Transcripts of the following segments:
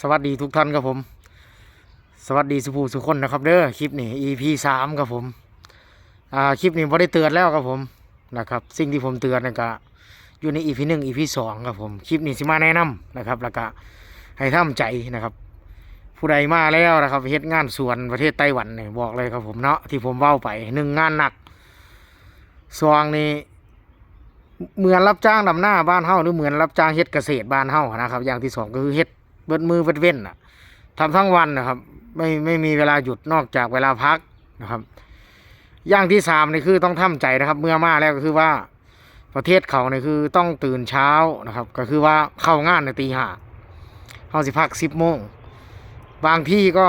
สวัสดีทุกท่านครับผม สวัสดีสุภูสุคนนะครับเด้อคลิปนี้ EP สามครับผมอ่าคลิปนี้พอได้เตือนแล้วครับผมนะครับ สิ่งที่ผมเตือนนะก็อยู่ใน EP หนึ่ง EP สองครับผมคลิปนี้สิมาแนะนำนะครับ แล้วก็ให้ท่ามใจนะครับ ผู้ใดมาแล้วนะครับเฮ็ดงานสวนประเทศไต้หวันเนี่ยบอกเลยครับผมเนาะที่ผมเว้าไปหนึ่งงานหนักสองนี่เหมือนรับจ้างดำหน้าบ้านเฮาหรือเหมือนรับจ้างเฮ็ดเกษตรบ้านเฮานะครับ อย่างที่สองก็คือเฮ็ด เบิดมือเบิดเว้นน่ะทำทั้งวันนะครับ ไม่ไม่มีเวลาหยุดนอกจากเวลาพักนะครับ อย่างที่สามนี่คือต้องทำใจนะครับ เมื่อมาแล้วก็คือว่าประเทศเขาเนี่ยคือต้องตื่นเช้านะครับ ก็คือว่าเข้างานในตีห้าเขาสิพักสิบโมงบางที่ก็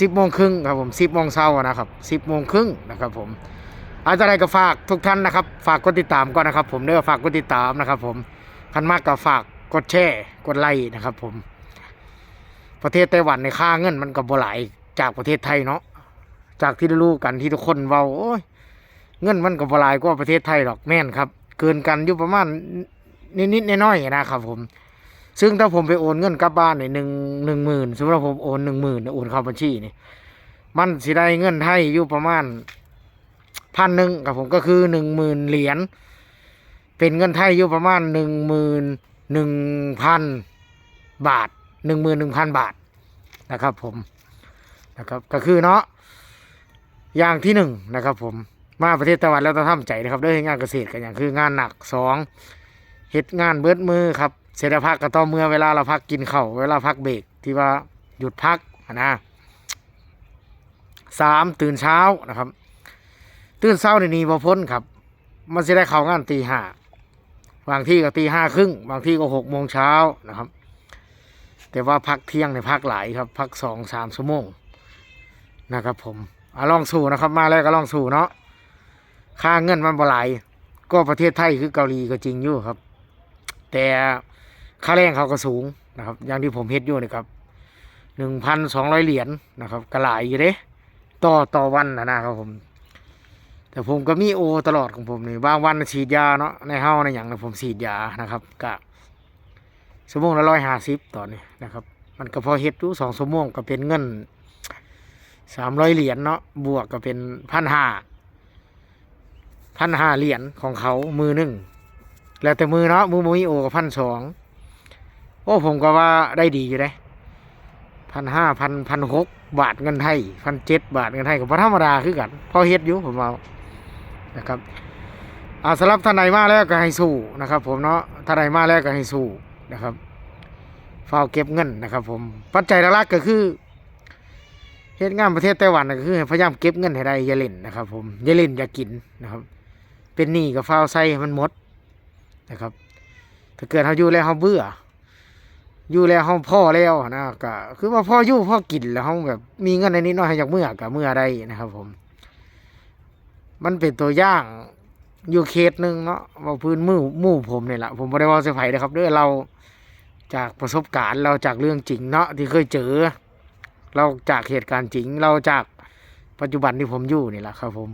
สิบโมงครึ่งครับผมสิบโมงเช้านะครับสิบโมงครึ่งนะครับ ผมอาจจะได้ก็ฝากทุกท่านนะครับ ฝากกดติดตามก่อนนะครับ ผมเด้อฝากกดติดตามนะครับ ผมคันมากก็ฝากกดแชร์กดไลค์นะครับ ผม ประเทศไต้หวันในค่าเงินมันก็บ่หลายจากประเทศไทยเนาะจากที่ได้รู้กันที่ทุกคนเว้าโอ้ยเงินมันก็บ่หลายกว่าประเทศไทยหรอกแม่นครับ เกินกันอยู่ประมาณนิดๆน้อยๆนะครับ ผม ซึ่งถ้าผมไปโอนเงินกลับบ้านเนี่ยหนึ่งหนึ่งหมื่นสมมติว่าผมโอนหนึ่งหมื่นโอนเข้าบัญชีนี่มันสิได้เงินไทยอยู่ประมาณพันหนึ่งครับผมก็คือหนึ่งหมื่นเหรียญเป็นเงินไทยอยู่ประมาณหนึ่งหมื่นหนึ่งพันบาท หนึ่งหมื่นหนึ่งพันบาทนะครับผมนะครับก็คือเนาะอย่างที่หนึ่งนะครับผมมาประเทศต้หวันแล้วต้องทำใจนะครับด้วยงานเกษตรกันอย่างคืองานหนักสองเฮ็ดงานเบิดมือครับเสร็จพักก็ต่อเมื่อเวลาเราพักกินเข้าเวลาพักเบรกที่ว่าหยุดพักอะนะสามตื่นเช้านะครับ ตื่นเช้าในนี้พอพ้นครับ มันจะได้เข้างานตีห้าบางที่ก็ตีห้าครึ่งบางที่ก็หกโมงเช้านะครับ แต่ว่าพักเที่ยงในยพักหลายครับ พักสองสามชั่วโมงนะครับผมอลองสู้นะครับ มาแล้วก็ลองสู้เนาะค่าเงินมันบ่หลายก็ประเทศไทยคือเกาหลีก็จริงอยู่ครับ แต่ค่าแรงเขาก็สูงนะครับ อย่างที่ผมเฮ็ดอยู่นี่ครับหนึ่งพันสองร้อยเหรียญนะครับก็หลายอยู่เด้ต่อต่อวันนะนะครับผม แต่ผมก็มีโอตลอดของผมนี่บางวันฉีดยาเนาะในเฮาในอย่างนะผมฉีดยานะครับกะ ชั่วโมงละร้อยห้าสิบต่อนนี้นะครับ มันก็พอเฮ็ดอยู่สองชั่วโมงก็เป็นเงินสามร้อยเหรียญเนาะบวกก็เป็นพันห้าพันห้าเหรียญของเขามือหนึ่งแล้วแต่มือเนาะมือมือโอก็พันสองโอ้ผมก็ว่าได้ดีอยู่เลยพันห้าพันพันหกบาทเงินไทยพันเจ็ดบาทเงินไทยก็พระธรรมดาคือกันพอเฮ็ดอยู่ผมเอานะครับอาสำหรับท่านใดมาแล้วก็ให้สู้นะครับ ผมเนาะท่านใดมาแล้วก็ให้สู้ นะครับเฝ้าเก็บเงินนะครับ ผมปัจจัยหลักก็คือเฮ็ดงานประเทศไต้หวันก็คือพยายามเก็บเงินให้ได้อย่าเล่นนะครับ ผมอย่าเล่นอย่ากินนะครับ เป็นหนี้ก็เฝ้าใส่ให้มันหมดนะครับ ถ้าเกิดเขาอยู่แล้วเขาเบื่อ อยู่แล้วเขาพ่อแล้วนะก็คือว่าพ่ออยู่พ่อกินแล้วเขาแบบมีเงินในนี้น้อยอยากเมื่อกับเมื่อใดนะครับ ผม มันเป็นตัวอย่างอยู่เคสหนึ่งเนาะว่าพื้นมือมู่ผมเนี่ยแหละผมไม่ได้ว่าเซอร์ไพรส์นะครับด้อเรา จากประสบการณ์เราจากเรื่องจริงเนาะที่เคยเจอ เราจากเหตุการณ์จริง เราจากปัจจุบันที่ผมอยู่นี่แหละครับ ผม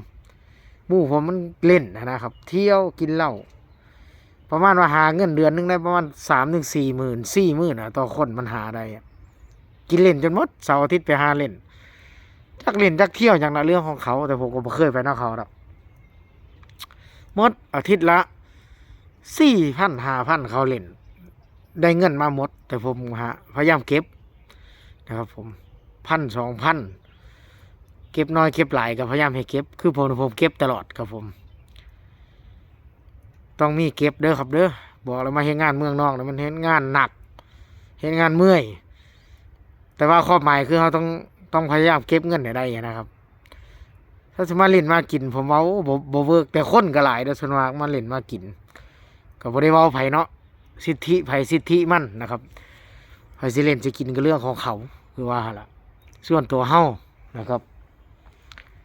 มู่ผมมันเล่นนะครับ เที่ยวกินเหล้าประมาณว่าหาเงินเดือนหนึงได้ประมาณสามถึงสี่หมื่นสี่หมื่นอะต่อคนมันหาได้กินเล่นจนหมดเสาร์อาทิตย์ไปหาเล่นจักเล่นจักเที่ยวอย่างละเรื่องของเขา แต่ผมก็ไม่เคยไปนอกเขาหรอกมดอาทิตย์ละสี่พันห้าพันเขาเล่น ได้เงินมาหมด แต่ผมฮะพยายามเก็บนะครับ ผมพันสองพันเก็บน้อยเก็บหลายก็พยายามให้เก็บ คือผมผมเก็บตลอดครับผม ต้องมีเก็บเด้อครับเด้อบอกแล้วมาเห็นงานเมืองนอกนะมันเห็นงานหนัก เห็นงานเมื่อย แต่ว่าข้อหมายคือเราต้องต้องพยายามเก็บเงินให้ได้นะครับ ถ้าจะมาเล่นมากิน ผมว่าโบ่บ่เวิร์กแต่คนก็หลายเด้อส่วนมากมาเล่นมากินก็บ่ได้เว้าไผเนาะ สิทธิไผสิทธิมันนะครับไผสิเล่นจะกินก็เรื่องของเขาคือว่าล่ะส่วนตัวเฮานะครับ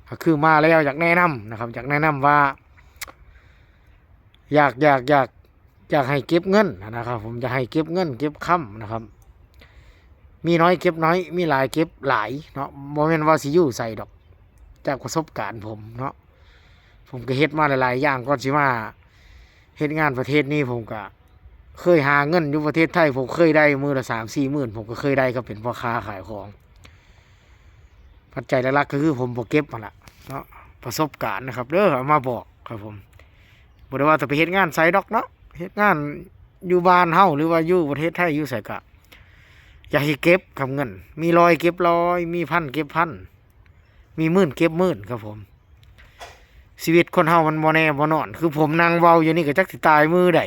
ก็คือมาแล้วอยากแนะนำนะครับอยากแนะนำว่า อยากอยากอยากอยากให้เก็บเงินนะครับ ผมอยากให้เก็บเงิน เก็บค้ำนะครับ มีน้อยเก็บน้อย มีหลายเก็บหลายเนาะโมเมนว่าสิยู่ใส่ดอก จากประสบการณ์ผมเนาะผมก็เฮ็ดมาหลายๆอย่างก่อนสิมาเฮ็ดงานประเทศนี้ผมก็ เคยหาเงินอยู่ประเทศไทย ผมเคยได้มือละสามสี่หมื่นผมก็เคยได้ก็เป็นพ่อค้าขายของ ปัจจัยหลักก็คือผมบอกเก็บมาละเนาะประสบการณ์นะครับเด้อเอามาบอกครับผมบ่ได้ว่าจะไปเฮ็ดงานไซด็อกเนาะเฮ็ดงานอยู่บ้านเฮาหรือว่าอยู่ประเทศไทยอยู่ไสกะอยากให้เก็บกับเงิน มีร้อยเก็บร้อย มีพันเก็บพันมีหมื่นเก็บหมื่นครับผม ชีวิตคนเฮามันบ่แน่บ่นอน คือผมนั่งเว้าอยู่นี่ก็จักสิตายมือใด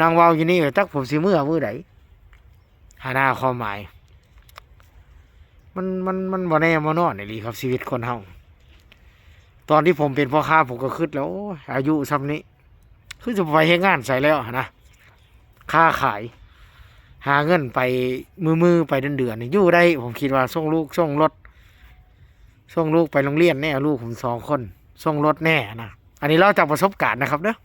นั่งว้าอยู่นี่ก็จักผมสิมือมือใดหาหน้าความหมาย มันมันมันบ่แน่บ่นอนนี่ลีครับชีวิตคนเฮาตอนที่ผมเป็นพ่อค้าผมก็คิดแล้วอายุซ้ำนี้คือจะไปเฮ็ดงานใส่แล้วนะค้าขาย หาเงินไปมือมือไปเดือนเดือนอยู่ได้ ผมคิดว่าส่งลูกส่งรถส่งลูกไปโรงเรียนแน่ลูกผมสองคนส่งรถแน่นะอันนี้เล่าจากประสบการณ์นะครับเนาะ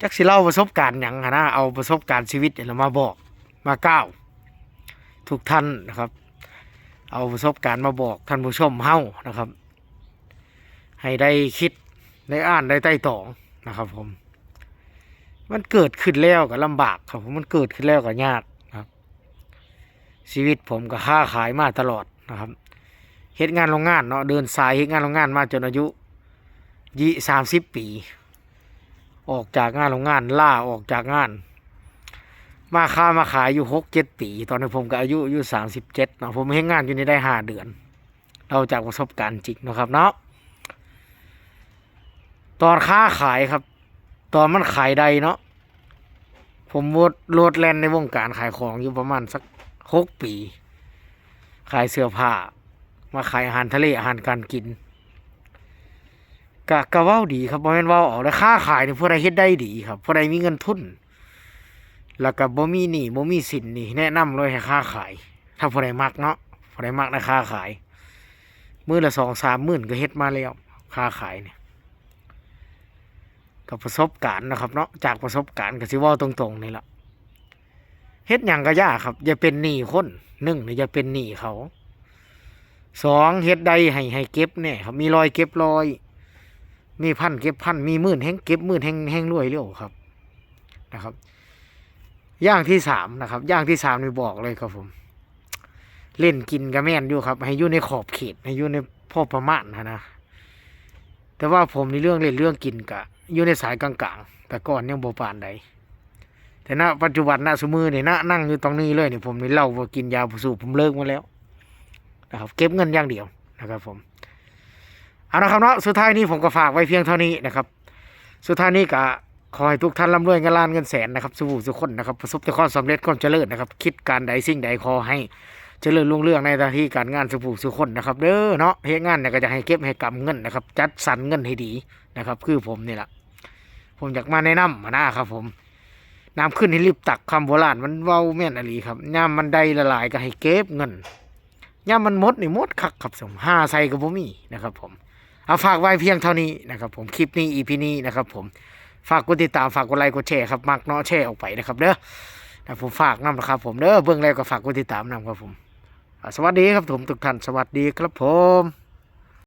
จักสิเล่าประสบการณ์หยังหั้นะเอาประสบการณ์ชีวิตเนี่ยมาบอกมาก้าวทุกท่านนะครับ เอาประสบการณ์มาบอกท่านผู้ชมเฮ้านะครับ ให้ได้คิดได้อ่านได้ไต่ตองนะครับผม มันเกิดขึ้นแล้วก็ลำบากครับผมมันเกิดขึ้นแล้วก็ยากครับ ชีวิตผมก็ค้าขายมาตลอดนะครับเฮ็ดงานโรงงานเนาะเดินสายเฮ็ดงานโรงงานมาจนอายุยี่สามสิบปี ออกจากงานโรงงานล่าออกจากงาน มาค้ามาขายอยู่หกเจ็ดปี ตอนนี้ผมก็อายุอายุสามสิบเจ็ดเนาะผมเฮ็ดงานอยู่นี่ได้ห้าเดือน เราจากประสบการณ์จริงนะครับเนาะตอนค้าขายครับ ตอนมันขายได้เนาะผมวดโลดแลนในวงการขายของอยู่ประมาณสักหกปี ขายเสื้อผ้า มาขายอาหารทะเลอาหารการกิน กะกะว้าดีครับบ่แม่นว้าออกแล้วค้าขายนี่ผู้ใดเฮ็ดได้ดีครับผู้ใดมีเงินทุน แล้วก็บ่มีหนี้บ่มีสินนี่แนะนำเลยให้ค้าขาย ถ้าผู้ใดมักเนาะผู้ใดมักนะค้าขายมื้อละสองสามหมื่นก็เฮ็ดมาแล้วค้าขายเนี่ยกับประสบการณ์นะครับเนาะจากประสบการณ์ก็สิเว้าตรงๆนี่ล่ะเฮ็ดหยังก็ยากครับ อย่าเป็นหนี้คนหนึ่งนี่อย่าเป็นหนี้เขาสองเฮ็ดใดให้ให้เก็บเนี่ยครับมีรอยเก็บรอย มีพันเก็บพันมีหมื่นแห้งเก็บหมื่นแห้งแห้งรวยเร็วครับนะครับอย่างที่สามนะครับอย่างที่สามนี่บอกเลยครับผม เล่นกินกระแม่นอยู่ครับ ให้อยู่ในขอบเขตให้อยู่ในพ่อประมาณนะนะแต่ว่าผมในเรื่องเล่นเรื่องกินกะอยู่ในสายกลางๆ แต่ก่อนยังโบปานใดแต่ณปัจจุบันณสมือนี่ณนั่งอยู่ตรงนี้เลยเนี่ยผมนี่เล่าว่ากินยาสูบผมเลิกมาแล้วนะครับ เก็บเงินอย่างเดียวนะครับ ผม เอาละครับเนาะสุดท้ายนี้ผมก็ฝากไว้เพียงเท่านี้นะครับ สุดท้ายนี้ก็ขอให้ทุกท่านร่ำรวยเงินล้านเงินแสนนะครับสู้สุขคนนะครับประสบแต่ความสำเร็จความเจริญนะครับ คิดการใดสิ่งใดขอให้เจริญรุ่งเรืองในหน้าที่การงานสุขสุขคนนะครับเด้อเนาะเฮ็ดงานเนี่ยก็จะให้เก็บให้กำเงินนะครับ จัดสรรเงินให้ดีนะครับ คือผมนี่แหละผมอยากมาแนะนำนะครับ ผมน้ำขึ้นให้รีบตักคำโบราณมันเว้าแม่นอหลีครับย่ามมันได้ละลายก็ให้เก็บเงินย่ามมันมดนี่มดคักครับผมห้าใส่ก็บ่มีนะครับ ผม เอาฝากไว้เพียงเท่านี้นะครับผมคลิปนี้อีพีนี้นะครับผมฝากกดติดตามฝากกดไลค์กดแชร์ครับมักเนาะแชร์ออกไปนะครับเด้อนะผมฝากน้ำนะครับผมเด้อเบื้องแรกก็ฝากกดติดตามน้ำครับผมสวัสดีครับผมทุกท่านสวัสดีครับผม